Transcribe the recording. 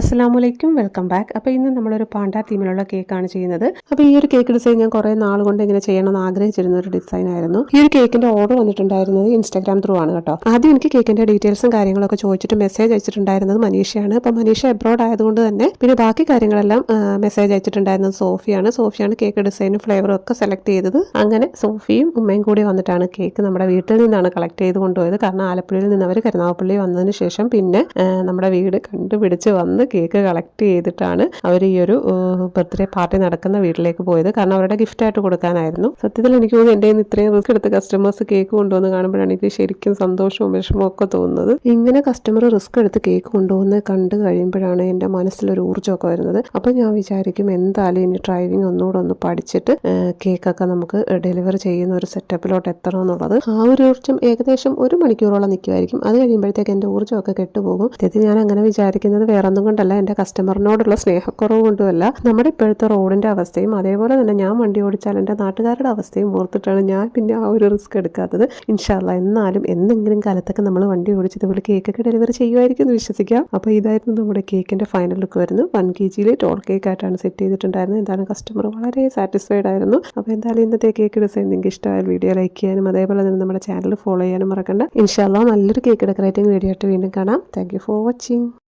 അസ്സാമലൈക്കും welcome back. അപ്പോൾ ഇന്ന് നമ്മളൊരു പാണ്ട തീമിലുള്ള കേക്കാണ് ചെയ്യുന്നത്. അപ്പോൾ ഈ ഒരു കേക്ക് ഡിസൈൻ ഞാൻ കുറേ നാൾ കൊണ്ട് ഇങ്ങനെ ചെയ്യണമെന്ന് ആഗ്രഹിച്ചിരുന്ന ഒരു ഡിസൈൻ ആയിരുന്നു. ഈ ഒരു കേക്കിന്റെ ഓർഡർ വന്നിട്ടുണ്ടായിരുന്നത് ഇൻസ്റ്റാഗ്രാം ത്രൂ ആണ് കേട്ടോ. ആദ്യം എനിക്ക് കേക്കിന്റെ ഡീറ്റെയിൽസും കാര്യങ്ങളൊക്കെ ചോദിച്ചിട്ട് മെസ്സേജ് അയച്ചിട്ടുണ്ടായിരുന്നത് മനീഷയാണ്. അപ്പോൾ മനീഷ എബ്രോഡ് ആയതുകൊണ്ട് തന്നെ പിന്നെ ബാക്കി കാര്യങ്ങളെല്ലാം മെസ്സേജ് അയച്ചിട്ടുണ്ടായിരുന്നത് സോഫിയാണ്. സോഫിയാണ് കേക്ക് ഡിസൈനും ഫ്ലേവറും ഒക്കെ സെലക്ട് ചെയ്തത്. അങ്ങനെ സോഫിയും ഉമ്മയും കൂടി വന്നിട്ടാണ് കേക്ക് നമ്മുടെ വീട്ടിൽ നിന്നാണ് കളക്ട് ചെയ്ത് കൊണ്ടുപോയത്. കാരണം ആലപ്പുഴയിൽ നിന്ന് അവർ കരുനാഗപ്പള്ളി വന്നതിന് ശേഷം പിന്നെ നമ്മുടെ വീട് കണ്ടുപിടിച്ച് വന്ന് കേക്ക് കളക്ട് ചെയ്തിട്ടാണ് അവർ ഈ ഒരു ബർത്ത്ഡേ പാർട്ടി നടക്കുന്ന വീട്ടിലേക്ക് പോയത്. കാരണം അവരുടെ ഗിഫ്റ്റ് ആയിട്ട് കൊടുക്കാനായിരുന്നു. സത്യത്തിൽ എനിക്ക് തോന്നുന്നു എന്റെ ഇത്രയും റിസ്ക് എടുത്ത് കസ്റ്റമേഴ്സ് കേക്ക് കൊണ്ടുവന്ന് കാണുമ്പോഴാണ് എനിക്ക് ശരിക്കും സന്തോഷവും വിഷമവും ഒക്കെ തോന്നുന്നത്. ഇങ്ങനെ കസ്റ്റമർ റിസ്ക് എടുത്ത് കേക്ക് കൊണ്ടുവന്ന് കണ്ടു കഴിയുമ്പോഴാണ് എന്റെ മനസ്സിലൊരു ഊർജമൊക്കെ വരുന്നത്. അപ്പം ഞാൻ വിചാരിക്കും എന്തായാലും ഇനി ഡ്രൈവിംഗ് ഒന്നുകൂടെ ഒന്ന് പഠിച്ചിട്ട് കേക്കൊക്കെ നമുക്ക് ഡെലിവർ ചെയ്യുന്ന ഒരു സെറ്റപ്പിലോട്ട് എത്തണം എന്നുള്ളത്. ആ ഒരു ഊർജം ഏകദേശം ഒരു മണിക്കൂറോളം നിൽക്കുമായിരിക്കും. അത് കഴിയുമ്പോഴത്തേക്ക് എന്റെ ഊർജമൊക്കെ കെട്ടുപോകും. സത്യത്തിൽ ഞാൻ അങ്ങനെ വിചാരിക്കുന്നത് വേറെ ഒന്നും കൊണ്ടല്ല എന്റെ കസ്റ്റമറിനോടുള്ള സ്നേഹക്കുറവ് കൊണ്ടുമല്ല നമ്മുടെ ഇപ്പോഴത്തെ റോഡിന്റെ അവസ്ഥയും അതേപോലെ തന്നെ ഞാൻ വണ്ടി ഓടിച്ചാൽ എന്റെ നാട്ടുകാരുടെ അവസ്ഥയും ഓർത്തിട്ടാണ് ഞാൻ പിന്നെ ആ ഒരു റിസ്ക് എടുക്കാത്തത്. ഇൻഷാല്ല എന്നാലും എന്തെങ്കിലും കാലത്തൊക്കെ നമ്മൾ വണ്ടി ഓടിച്ച് ഇതുപോലെ കേക്കൊക്കെ ഡെലിവറി ചെയ്യുമായിരിക്കും എന്ന് വിശ്വസിക്കാം. അപ്പോൾ ഇതായിരുന്നു നമ്മുടെ കേക്കിന്റെ ഫൈനൽ ലുക്ക് വരുന്നത്. വൺ കെ ജിയിൽ ടോൾ കേക്ക് ആയിട്ടാണ് സെറ്റ് ചെയ്തിട്ടുണ്ടായിരുന്നത്. എന്തായാലും കസ്റ്റമർ വളരെ സാറ്റിസ്ഫൈഡ് ആയിരുന്നു. അപ്പോൾ എന്തായാലും ഇന്നത്തെ കേക്ക് ഡിസൈൻ നിങ്ങൾക്ക് ഇഷ്ടമായ വീഡിയോ ലൈക്ക് ചെയ്യാനും അതേപോലെ തന്നെ നമ്മുടെ ചാനൽ ഫോളോ ചെയ്യാനും മറക്കണ്ട. ഇൻഷാല്ല നല്ലൊരു കേക്ക് ഡെക്കറേറ്റിംഗ് വീഡിയോ ആയിട്ട് വീണ്ടും കാണാം. Thank for watching